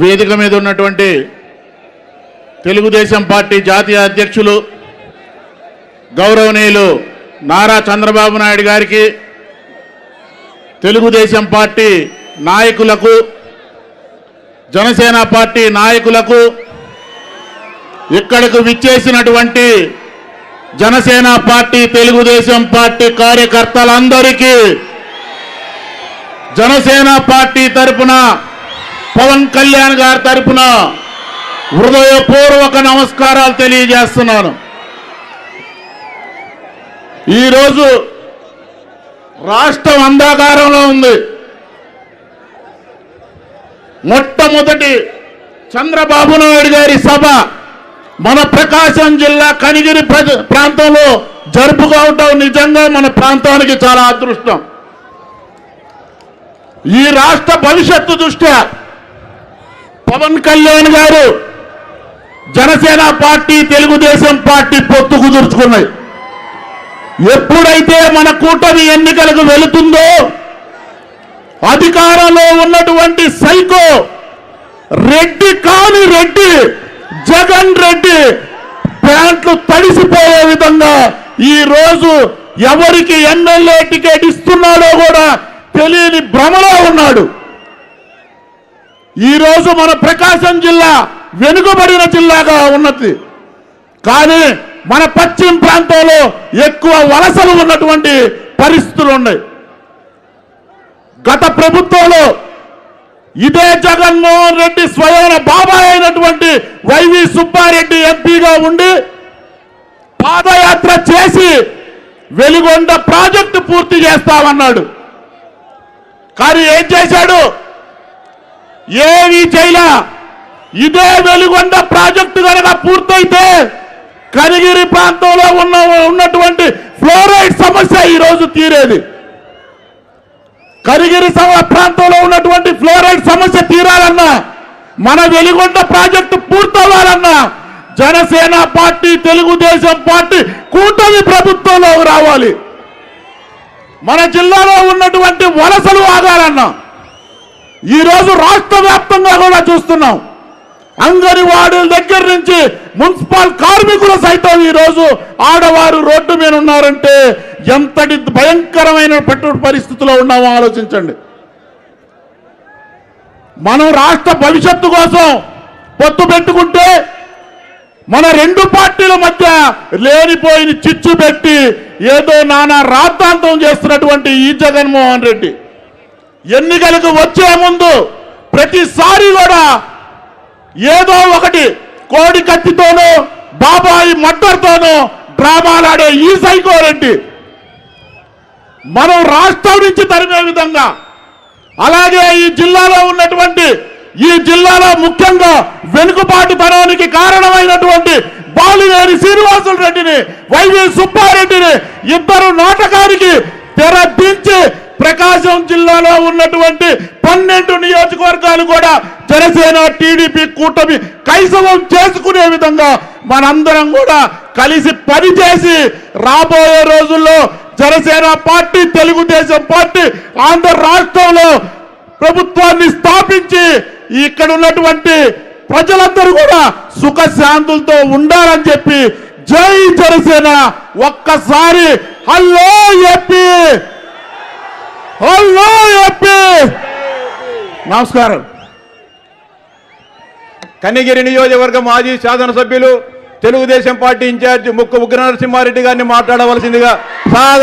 వేదిక మీద ఉన్నటువంటి తెలుగుదేశం పార్టీ జాతీయ అధ్యక్షులు గౌరవనీయులు నారా చంద్రబాబు నాయుడు గారికి తెలుగుదేశం పార్టీ నాయకులకు జనసేన పార్టీ నాయకులకు ఇక్కడకు విచ్చేసినటువంటి జనసేన పార్టీ తెలుగుదేశం పార్టీ కార్యకర్తలందరికీ జనసేన పార్టీ తరపున పవన్ కళ్యాణ్ గారి తరపున హృదయపూర్వక నమస్కారాలు తెలియజేస్తున్నాను. ఈరోజు రాష్ట్రం అంధకారంలో ఉంది. మొట్టమొదటి చంద్రబాబు నాయుడు గారి సభ మన ప్రకాశం జిల్లా కనిగిరి ప్రజ- ప్రాంతంలో జరుపుకోవటం నిజంగా మన ప్రాంతానికి చాలా అదృష్టం. ఈ రాష్ట్ర భవిష్యత్తు దృష్ట్యా పవన్ కళ్యాణ్ గారు జనసేన పార్టీ తెలుగుదేశం పార్టీ పొత్తు కుదుర్చుకున్నాయి ఎప్పుడైతే మన కూటమి ఎన్నికలకు వెళుతుందో అధికారంలో ఉన్నటువంటి సైకో రెడ్డి కాని రెడ్డి జగన్ రెడ్డి ప్యాంట్లు తడిసిపోయే విధంగా ఈ రోజు ఎవరికి ఎమ్మెల్యే టికెట్ ఇస్తున్నాడో కూడా తెలియని భ్రమలో ఉన్నాడు. ఈరోజు మన ప్రకాశం జిల్లా వెనుకబడిన జిల్లాగా ఉన్నది. కానీ మన పశ్చిమ ప్రాంతంలో ఎక్కువ వలసలు ఉన్నటువంటి పరిస్థితులు ఉన్నాయి. గత ప్రభుత్వంలో ఇదే జగన్మోహన్ రెడ్డి స్వయం బాబాయ్ అయినటువంటి వైవి సుబ్బారెడ్డి ఎంపీగా ఉండి పాదయాత్ర చేసి వెలుగొండ ప్రాజెక్టు పూర్తి చేస్తామన్నాడు. కానీ ఏం చేశాడు? ఏమీ చేయలా. ఇదే వెలుగొండ ప్రాజెక్టు కనుక పూర్తయితే కనిగిరి ప్రాంతంలో ఉన్న ఉన్నటువంటి ఫ్లోరైడ్ సమస్య ఈరోజు తీరేది. కరిగిరి సమ- ప్రాంతంలో ఉన్నటువంటి ఫ్లోరైడ్ సమస్య తీరాలన్నా మన వెలుగొండ ప్రాజెక్టు పూర్తవ్వాలన్నా జనసేన పార్టీ తెలుగుదేశం పార్టీ కూటమి ప్రభుత్వంలో రావాలి. మన జిల్లాలో ఉన్నటువంటి వలసలు ఆగాలన్నా ఈరోజు రాష్ట్ర వ్యాప్తంగా కూడా చూస్తున్నాం. అంగన్వాడీల దగ్గర నుంచి మున్సిపల్ కార్మికులు సైతం ఈరోజు ఆడవారు రోడ్డు మీద ఉన్నారంటే ఎంతటి భయంకరమైన పెట్టు పరిస్థితిలో ఉన్నామో ఆలోచించండి. మనం రాష్ట్ర భవిష్యత్తు కోసం పొత్తు పెట్టుకుంటే మన రెండు పార్టీల మధ్య లేనిపోయిన చిచ్చు పెట్టి ఏదో నానా రాద్ధాంతం చేస్తున్నటువంటి ఈ జగన్మోహన్ రెడ్డి. ఎన్నికలకు వచ్చే ముందు ప్రతిసారి కూడా ఏదో ఒకటి కోడి కత్తితోనూ బాబాయి మట్టర్తోనూ డ్రామాలాడే ఈ సైకో రెడ్డి. మనం రాష్ట్రం నుంచి తరిమే విధంగా అలాగే ఈ జిల్లాలో ఉన్నటువంటి ఈ జిల్లాలో ముఖ్యంగా వెనుకబాటుతనానికి కారణమైనటువంటి బాలినేని శ్రీనివాసులు రెడ్డిని వైవి సుబ్బారెడ్డిని ఇద్దరు నాటకానికి ప్రకాశం జిల్లాలో ఉన్నటువంటి పన్నెండు నియోజకవర్గాలు కూడా జనసేన టీడీపీ కూటమి కైసవం చేసుకునే విధంగా మనందరం కూడా కలిసి పనిచేసి రాబోయే రోజుల్లో జనసేన పార్టీ తెలుగుదేశం పార్టీ ఆంధ్ర రాష్ట్రంలో ప్రభుత్వాన్ని స్థాపించి ఇక్కడ ఉన్నటువంటి ప్రజలందరూ కూడా సుఖశాంతులతో ఉండాలని చెప్పి జై జనసేన ఒక్కసారి హలో హలో ఏపీ నమస్కారం. కన్నిగిరి నియోజకవర్గ మాజీ శాసనసభ్యులు తెలుగుదేశం పార్టీ ఇన్ఛార్జ్ ముక్కు ఉగ్ర నరసింహారెడ్డి గారిని మాట్లాడవలసిందిగా సాదర